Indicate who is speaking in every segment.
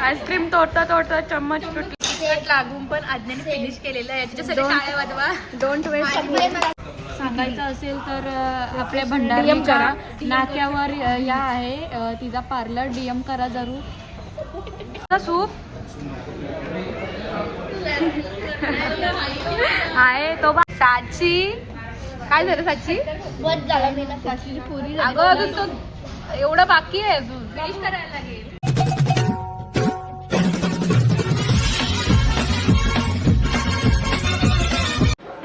Speaker 1: Ice cream तोडता तोडता चम्मच तुटली. लागून पण आज्ञाने फिनिश केलेलं आहे. त्याच्यासाठी टाळ्या वाजवा?
Speaker 2: डोंट वेस्ट
Speaker 1: सांगायचं असेल तर आपल्या भंडारीच्या नाक्यावर या आहे. तिचा पार्लर डीएम करा जरूर. सूप. आहे तो बा साची. काय झालं साची?
Speaker 2: बस झाला मी ना साशीची पुरी
Speaker 1: अगं अजून तो एवढं बाकी आहे. अजून फिनिश करायला लागेल.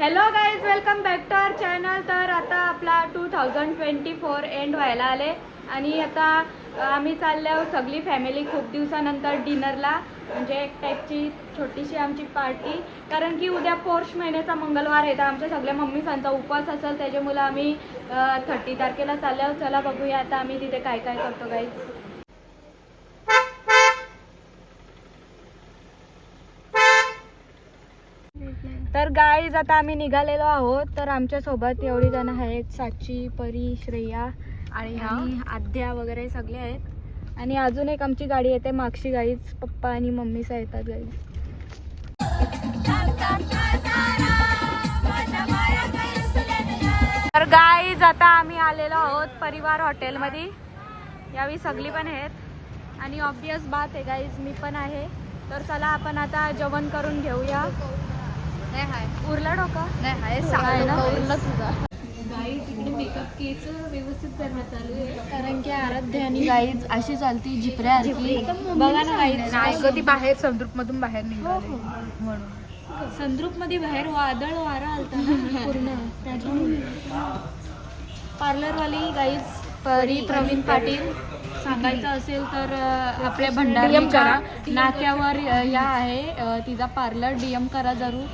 Speaker 1: Hello guys welcome back to our channel तर आपला two thousand twenty four end व्हायला आले. आणि आता आम्ही चालल्या सगळी फॅमिली खूप दिवसानंतर डिनरला म्हणजे एक टाईपची छोटीशी आमची पार्टी कारण की उद्या पौर्ष महिन्याचा मंगळवार आहे तर आमच्या सगळ्या मम्मीसांचा उपवास असेल त्याच्यामुळं आम्ही थर्टी तारखेला चाललो चला बघूया आता आम्ही तिथे काय काय करतो गाईज तर गाईज आता आम्ही निघालेलो आहोत. तर आमच्यासोबत एवढी जण आहेत. साची परी श्रेया आणि आद्या वगैरे सगळे आहेत. आणि अजून एक आमची गाडी येते. मागची गाईज पप्पा आणि मम्मीचा येतात गाईज तर गाईज आता आम्ही आलेलो आहोत परिवार हॉटेलमध्ये. यावी सगळी पण आहेत. आणि ऑब्वियस बात आहे गाईज मी पण आहे. तर चला आपण आता जेवण करून घेऊया.
Speaker 2: नाही हाय.
Speaker 1: उरला डोका?
Speaker 2: नाही हाय
Speaker 1: आहे ना?
Speaker 2: व्यवस्थित
Speaker 1: कारण की आराध्य आणि गाईज अशी चालती जिपऱ्या बघा ना गाईज.
Speaker 2: नाही. ग ती बाहेर संद्रुप मधून बाहेर
Speaker 1: हो,
Speaker 2: निघाली.
Speaker 1: हो.
Speaker 2: म्हणून.
Speaker 1: संद्रुपमध्ये बाहेर वादळ वारा आलता ना पूर्ण. त्याच्यामुळे पार्लरवाली गाईज परी प्रवीण पाटील सांगायचं असेल तर अ, आपल्या भंडारीच्या नाक्यावर अ, या आहे. तिचा पार्लर डीएम करा जरूर.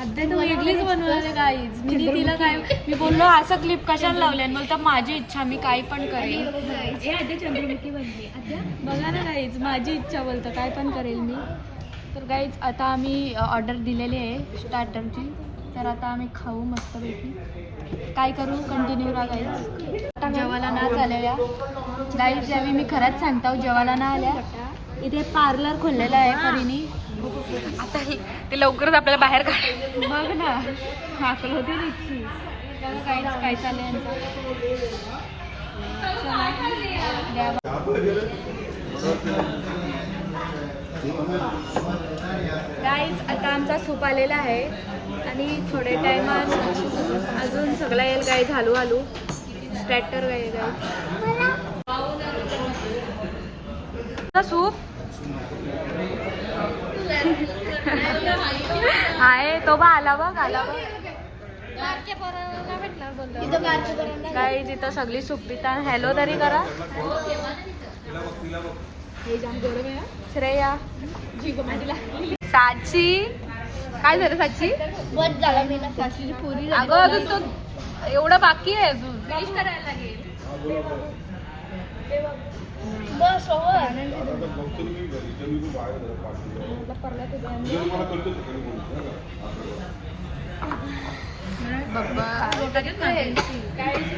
Speaker 1: आद्या तर वेगळीच बनवलेलं गाईज मी तिला काय मी बोललो असं क्लिप कशाला लावले आणि बोलतो माझी इच्छा मी काही पण चंद्रमुखी बनली. बघा ना गाईज माझी इच्छा बोलतं काय पण करेल मी. तर गाईज आता आम्ही ऑर्डर दिलेली आहे स्टार्टरची तर आता आम्ही खाऊ मस्तपैकी. काय करू? कंटिन्यू राहा गाईज जेवायला ना झालेल्या गाईज यावेळी मी खरंच सांगतो जेवायला ना आल्या. इथे पार्लर खोललेलं आहे परीनी.
Speaker 2: आता हे- ते लवकरच आपल्याला बाहेर काढ
Speaker 1: बघ ना. हाकल होती काहीच काय चाललंय यांचं. चला, द्या बा. गाईज आता आमचा सूप आलेला आहे. आणि थोडे टायमात अजून सगळं येईल गाईज हलू हलू स्ट्रॅक्टर गाई गाईज सूप. आहे तो बा आला बघ आला बघ. काही तिथं सगळी सुप्रिता हॅलो तरी करा. श्रेया. साची. काय झालं साची?
Speaker 2: बस झाला मी ना साशीची पुरी
Speaker 1: अगं अजून तो एवढं बाकी आहे अजून. फिनिश करायला लागेल.
Speaker 2: हो.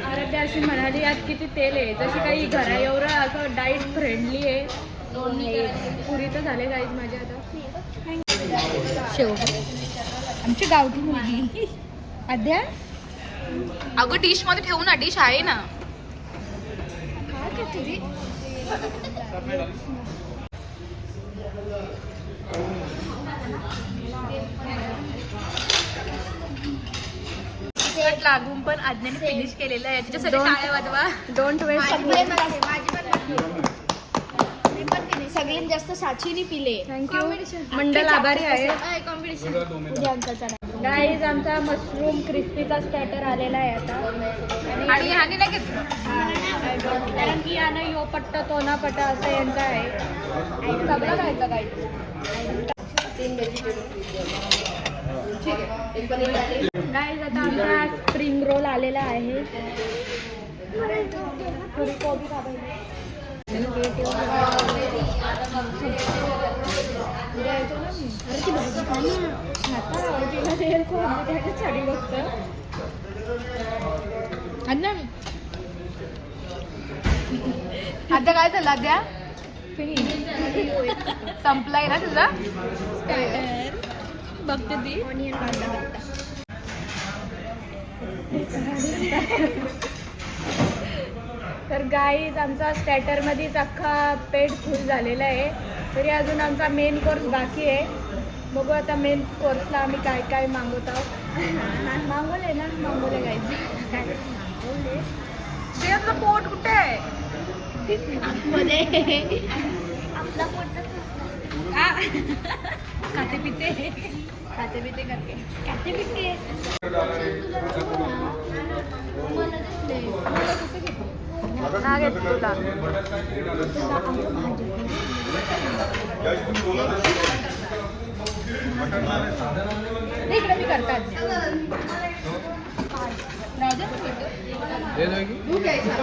Speaker 1: आराध्या अशी म्हणाली यात किती तेल आहे. जशी काही घरा एवढं असं डाईट फ्रेंडली आहे. पुरी तर झाले गाईज माझ्या आता.
Speaker 2: शेव आमची गावठी मुलगी. अध्या
Speaker 3: अगं डिशमध्ये ठेवू ना डिश आहे ना. तिखट लागून पण आज्ञाने फिनिश केलेलं आहे. त्याच्यासाठी टाळ्या वाजवा?
Speaker 1: डोंट वेस्ट
Speaker 2: सगळ्यात जास्त साचीने पिले.
Speaker 1: थँक्यू मंडल आभारी आहे
Speaker 2: कॉम्पिटिशन
Speaker 1: गाईज आमचा मशरूम क्रिस्पीचा स्टॅटर आलेला आहे आता.
Speaker 3: आणि ह्याने नाही घेतलं?
Speaker 1: कारण की यानं यो पट्ट तो ना पट्ट असं यांचं आहे. सगळं खायचं काही गाईज आता आमचा स्प्रिंग रोल आलेला आहे थोडी कोबी कापायची. द्यायचं ना मी. अरे ती भाजी खा ना. खाता, तिला ते कोबी द्यायचं छडी बघतं.
Speaker 3: आद्या आद्या काय झालं आद्या संपलाय ना तुझा
Speaker 1: बघते ती. तर गाईज आमचा स्टॅटरमध्येच अख्खा पेट फुल झालेला आहे. तरी अजून आमचा मेन कोर्स बाकी आहे. बघू आता मेन कोर्सला आम्ही काय काय मागवत आहोत. मागवले ना? मागवले गाईज
Speaker 3: श्रेयाचं पोट कुठे आहे?
Speaker 1: खाते पिते
Speaker 3: खाते पिते करते
Speaker 1: खाते पिते
Speaker 2: ना घेत तुला.
Speaker 3: नाही, इकडे मी करतात राहू दे, मी करतो. तू घ्यायचा.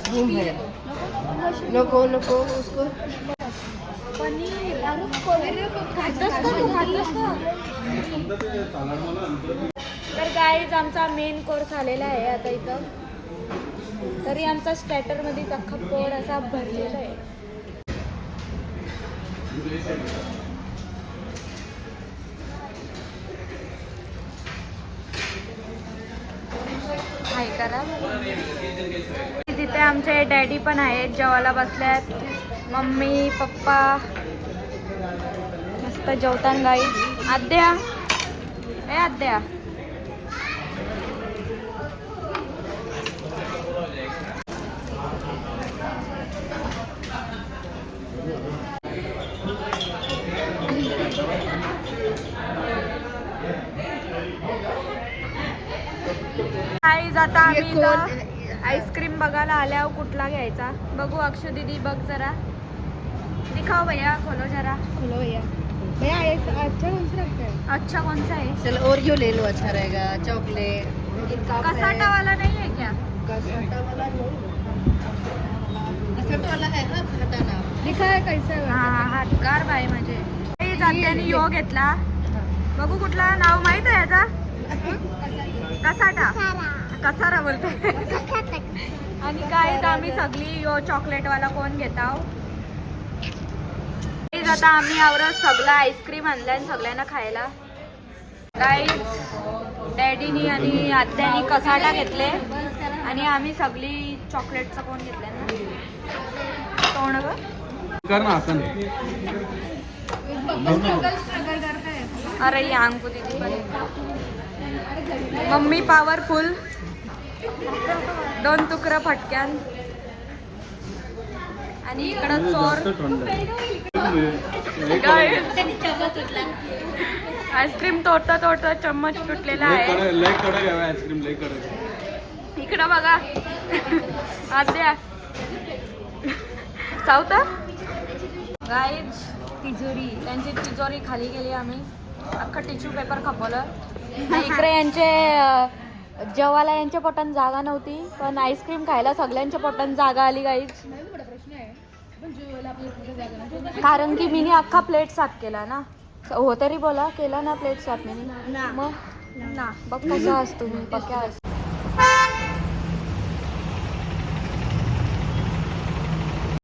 Speaker 4: मशरूम है। नको नको उसको।
Speaker 1: तर गाईज आमचा मेन कोर्स आलेला आहे आता इथं. तरी आमचा स्टॅटरमध्येच अख्खा पोर असा भरलेला आहे. करा. तिथे आमचे डॅडी पण आहेत जेवायला बसल्यात मम्मी पप्पा. मस्त जेवतान गाई. आद्या. ए आद्या. आता आम्ही इथं आईस्क्रीम बघायला आल्यावर कुठला घ्यायचा? बघू अक्षु दीदी बघ जरा. दिखाओ भैया खोलो जरा.
Speaker 3: खोलो भैया. भैया ये अच्छा कौन सा रखता है
Speaker 1: अच्छा कौन सा है
Speaker 4: चलो ओरियो ले लो अच्छा रहेगा. चॉकलेट
Speaker 1: कसाटा वाला नहीं है क्या?
Speaker 4: कसाटा वाला नहीं. कसाटा वाला है ना हटाना
Speaker 3: लिखा है कैसा है
Speaker 1: हा हा हातगार बाई म्हणजे जात्याने यो घेतला. बघू कुठला नाव माहीत आहे याचा? कसाटा. कसारा. बोलते आणि काय तर आम्ही सगळी यो चॉकलेट वाला कोण घेताव गाईज, आता आम्ही आवरत सगळं आईस्क्रीम आणलंय आणि सगळ्यांना खायला. गाईज डॅडीनी आणि आत्यानी कसाटा घेतले. आणि आम्ही सगळी चॉकलेटचं कोण घेतलंय ना? तोंड
Speaker 5: कर ना
Speaker 1: अरे ये अंकु दीदी मम्मी पॉवरफुल दोन तुकडं फटक्यान. आणि इकडं चोर. आईस्क्रीम तोडता तोडता चम्मच तुटलेला आहे. इकडं बघा. आद्या चावता गाईज तिजोरी. त्यांची तिजोरी खाली गेली आम्ही. अख्खं टिश्यू पेपर खपवलं. इकडे यांचे जेवायला यांच्या पोटात जागा नव्हती पण आईस्क्रीम खायला सगळ्यांच्या पोटात जागा आली गाईज कारण की मीनी अख्खा प्लेट साफ केला ना. हो तरी बोला केला ना प्लेट साफ मी मग? ना. बघ कसा असतो मी पक्या असतो